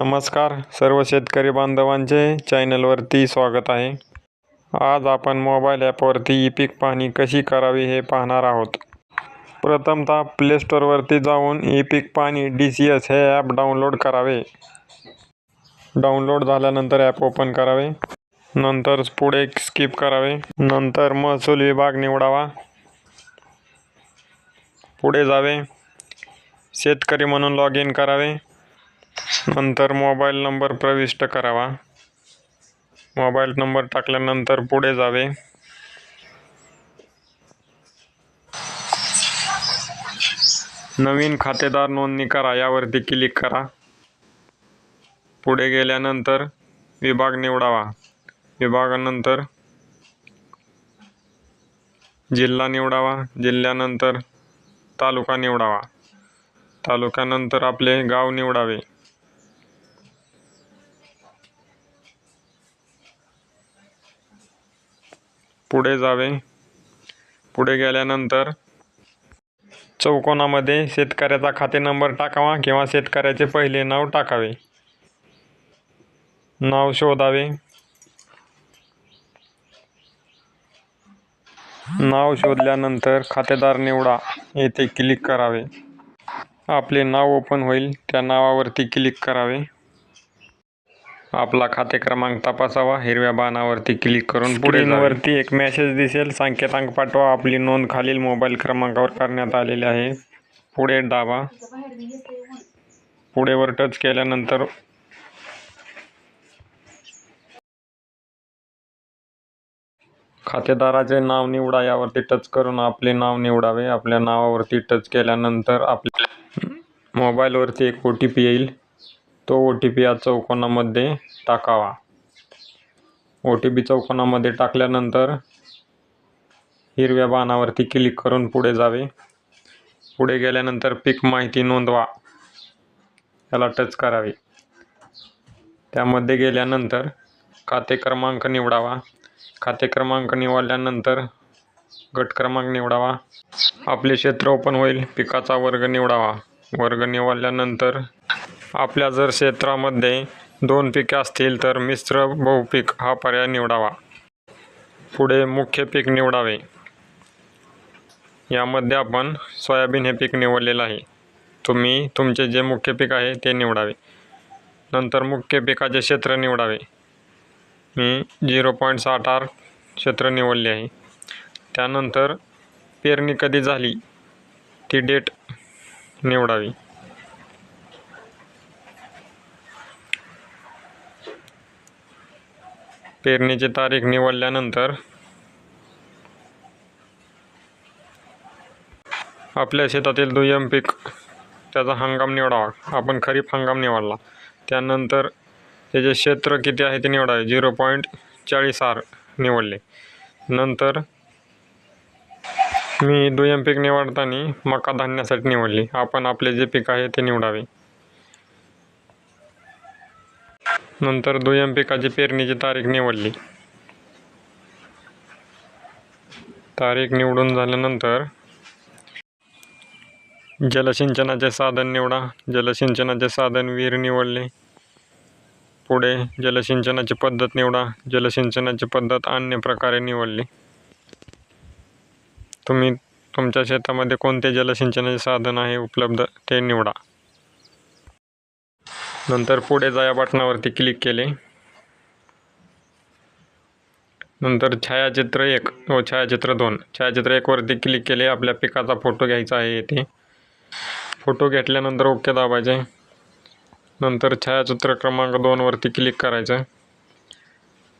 नमस्कार सर्व शेतकरी बांधवांचे चॅनलवरती स्वागत आहे. आज आपण मोबाईल ॲपवरती ई पीक पाहणी कशी करावी हे पाहणार आहोत. प्रथमतः प्ले स्टोअरवरती जाऊन ई पीक पाहणी डी सी एस हे ॲप डाउनलोड करावे. डाउनलोड झाल्यानंतर ॲप ओपन करावे. नंतर पुढे स्किप करावे. नंतर महसूल विभाग निवडावा. पुढे जावे. शेतकरी म्हणून लॉग इन करावे. नंतर मोबाईल नंबर प्रविष्ट करावा. मोबाईल नंबर टाकल्यानंतर पुढे जावे. नवीन खातेदार नोंदणी करा यावरती क्लिक करा. पुढे गेल्यानंतर विभाग निवडावा. विभागानंतर जिल्हा निवडावा जिल्ह्यानंतर तालुका निवडावा. तालुक्यानंतर आपले गाव निवडावे. पुढे जावे. पुढे गेल्यानंतर चौकोनामध्ये शेतकऱ्याचा खाते नंबर टाकावा किंवा शेतकऱ्याचे पहिले नाव टाकावे. नाव शोधावे. नाव शोधल्यानंतर खातेदार निवडा. येथे क्लिक करावे. आपले नाव ओपन होईल. त्या नावावरती क्लिक करावे. आपला खाते क्रमांक तपासावा. हिरव्या बाणावरती क्लिक करून पुढे वरती एक मेसेज दिसेल. संकेतांक पाठवा. आपली नोंद खालील मोबाईल क्रमांकावर करण्यात आलेली आहे. पुढे दाबा. पुढेवर टच केल्यानंतर खातेदाराचे नाव निवडा. यावरती टच करून आपले नाव निवडावे. आपल्या नावावरती टच केल्यानंतर आपल्या मोबाईलवरती एक ओ टी पी येईल. तो ओ टी पी या चौकोनामध्ये टाकावा. ओ टी पी चौकोनामध्ये टाकल्यानंतर हिरव्या बाणावरती क्लिक करून पुढे जावे. पुढे गेल्यानंतर पीक माहिती नोंदवा. याला टच करावे. त्यामध्ये गेल्यानंतर खाते क्रमांक निवडावा. खाते क्रमांक निवडल्यानंतर गट क्रमांक निवडावा. आपले क्षेत्र ओपन होईल. पिकाचा वर्ग निवडावा. वर्ग निवडल्यानंतर आपल्या जर क्षेत्रामध्ये दोन पिके असतील तर मिश्र बहुपीक हा पर्याय निवडावा. पुढे मुख्य पीक निवडावे. यामध्ये आपण सोयाबीन हे पीक निवडलेलं आहे. तुम्ही तुमचे जे मुख्य पीक आहे ते निवडावे. नंतर मुख्य पिकाचे क्षेत्र निवडावे. मी झिरो पॉईंट साठ आर क्षेत्र निवडले आहे. त्यानंतर पेरणी कधी झाली ती डेट निवडावी. पेरणीची तारीख निवडल्यानंतर आपल्या शेतातील दुय्यम पीक त्याचा हंगाम निवडावा. आपण खरीप हंगाम निवडला. त्यानंतर त्याचे क्षेत्र किती आहे ते निवडावे. झिरो पॉईंट चाळीस आर निवडले. नंतर मी दुय्यम पीक निवडताना मका धान्यासाठी निवडली. आपण आपले जे पीक आहे ते निवडावे. नंतर दुय्यम पिकाची पेरणीची तारीख निवडली. तारीख निवडून झाल्यानंतर जलसिंचनाचे साधन निवडा. जलसिंचनाचे साधन विहीर निवडले. पुढे जलसिंचनाची पद्धत निवडा. जलसिंचनाची पद्धत अन्य प्रकारे निवडली. तुम्ही तुमच्या शेतामध्ये कोणते जलसिंचनाचे साधन आहे उपलब्ध ते निवडा. नंतर पुढे जा या बटनावरती क्लिक केले. नंतर छायाचित्र एक व छायाचित्र दोन. छायाचित्र एकवरती क्लिक केले आपल्या पिकाचा फोटो घ्यायचा आहे येथे फोटो घेतल्यानंतर ओके दाबायचे. नंतर छायाचित्र क्रमांक दोनवरती क्लिक करायचं.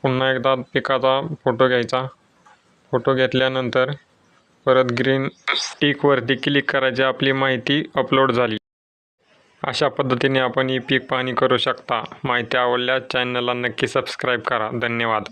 पुन्हा एकदा पिकाचा फोटो घ्यायचा. फोटो घेतल्यानंतर परत ग्रीन टिकवरती क्लिक करायची आपली माहिती अपलोड झाली. अशा पद्धतीने आपण ही पीक पाहणी करू शकता. माहिती आवडल्यास चॅनलला नक्की सबस्क्राईब करा. धन्यवाद.